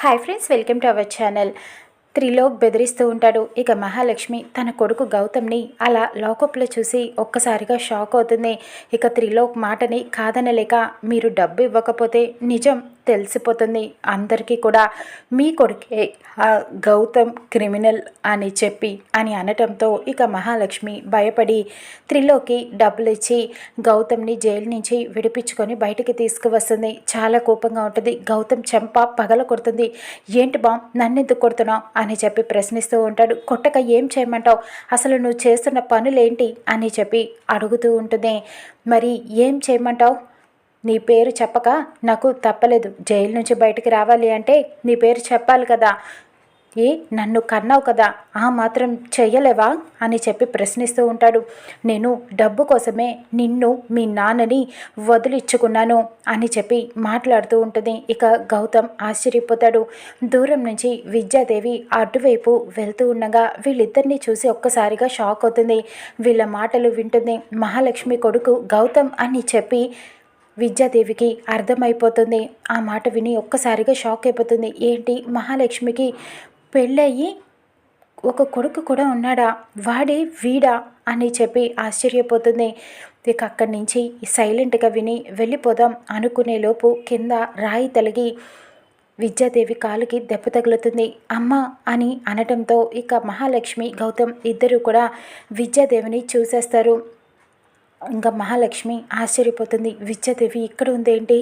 Hi friends welcome to our channel. Trilok బెదిరిస్తూ ఉంటాడు. ఇక మహాలక్ష్మి తన కొడుకు గౌతమ్ని అలా లోకప్లో చూసి ఒక్కసారిగా షాక్ అవుతుంది. ఇక త్రిలోక్ మాటని కాదనలేక మీరు డబ్బు ఇవ్వకపోతే నిజం తెలిసిపోతుంది. అందరికీ కూడా మీ కొడుకే ఆ గౌతమ్ క్రిమినల్ అని చెప్పి అని అనటంతో ఇక మహాలక్ష్మి భయపడి త్రిలోకి డబ్బులు ఇచ్చి గౌతమ్ని జైలు నుంచి విడిపించుకొని బయటికి తీసుకువస్తుంది. చాలా కోపంగా ఉంటుంది. గౌతమ్ చెంప పగల కొడుతుంది. ఏంటి బా నన్నెందుకు కొడుతున్నావు? అని చెప్పి ప్రశ్నిస్తూ ఉంటాడు. కొట్టక ఏం చేయమంటావు? అసలు నువ్వు చేస్తున్న పనులేంటి? అని చెప్పి అడుగుతూ ఉంటుంది. మరి ఏం చేయమంటావు? నీ పేరు చెప్పక నాకు తప్పలేదు. జైలు నుంచి బయటికి రావాలి అంటే నీ పేరు చెప్పాలి కదా. ఏ నన్ను కన్నావు కదా. ఆ మాత్రం చెయ్యలేవా? అని చెప్పి ప్రశ్నిస్తూ ఉంటాడు. నేను డబ్బు కోసమే నిన్ను మీ నాన్నని వదిలిచ్చుకున్నాను అని చెప్పి మాట్లాడుతూ ఉంటుంది. ఇక గౌతమ్ ఆశ్చర్యపోతాడు. దూరం నుంచి విద్యాదేవి అటువైపు వెళ్తూ ఉండగా వీళ్ళిద్దరిని చూసి ఒక్కసారిగా షాక్ అవుతుంది. వీళ్ళ మాటలు వింటుంది. మహాలక్ష్మి కొడుకు గౌతమ్ అని చెప్పి విద్యాదేవికి అర్థమైపోతుంది. ఆ మాట విని ఒక్కసారిగా షాక్ అయిపోతుంది. ఏంటి? మహాలక్ష్మికి పెళ్ళయి ఒక కొడుకు కూడా ఉన్నాడా? వాడే వీడా? అని చెప్పి ఆశ్చర్యపోతుంది. ఇక అక్కడి నుంచి సైలెంట్గా విని వెళ్ళిపోదాం అనుకునే లోపు కింద రాయి తలిగి విద్యాదేవి కాలుకి దెబ్బ తగులుతుంది. అమ్మ! అని అనటంతో ఇక మహాలక్ష్మి గౌతమ్ ఇద్దరు కూడా విద్యాదేవిని చూసేస్తారు. ఇంకా మహాలక్ష్మి ఆశ్చర్యపోతుంది. విద్యాదేవి ఇక్కడ ఉందేంటి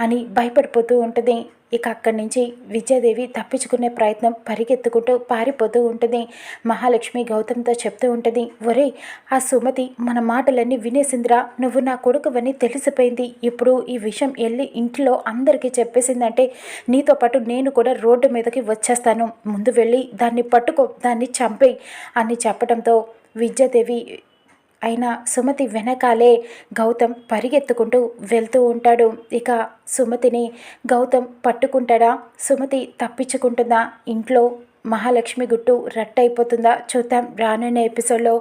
అని భయపడిపోతూ ఉంటుంది. ఇక అక్కడి నుంచి విద్యాదేవి తప్పించుకునే ప్రయత్నం పరిగెత్తుకుంటూ పారిపోతూ ఉంటుంది. మహాలక్ష్మి గౌతమ్తో చెప్తూ ఉంటుంది ఒరే ఆ సుమతి మన మాటలన్నీ వినేసిందిరా. నువ్వు నా కొడుకువని తెలిసిపోయింది. ఇప్పుడు ఈ విషయం వెళ్ళి ఇంట్లో అందరికీ చెప్పేసిందంటే నీతో పాటు నేను కూడా రోడ్డు మీదకి వచ్చేస్తాను. ముందు వెళ్ళి దాన్ని పట్టుకో దాన్ని చంపేయి అని చెప్పడంతో విద్యాదేవి అయినా సుమతి వెనకాలే గౌతమ్ పరిగెత్తుకుంటూ వెళ్తూ ఉంటాడు. ఇక సుమతిని గౌతమ్ పట్టుకుంటాడా? సుమతి తప్పించుకుంటుందా? ఇంట్లో మహాలక్ష్మి గుట్టు రట్టయిపోతుందా? చూద్దాం రానున్న ఎపిసోడ్లో.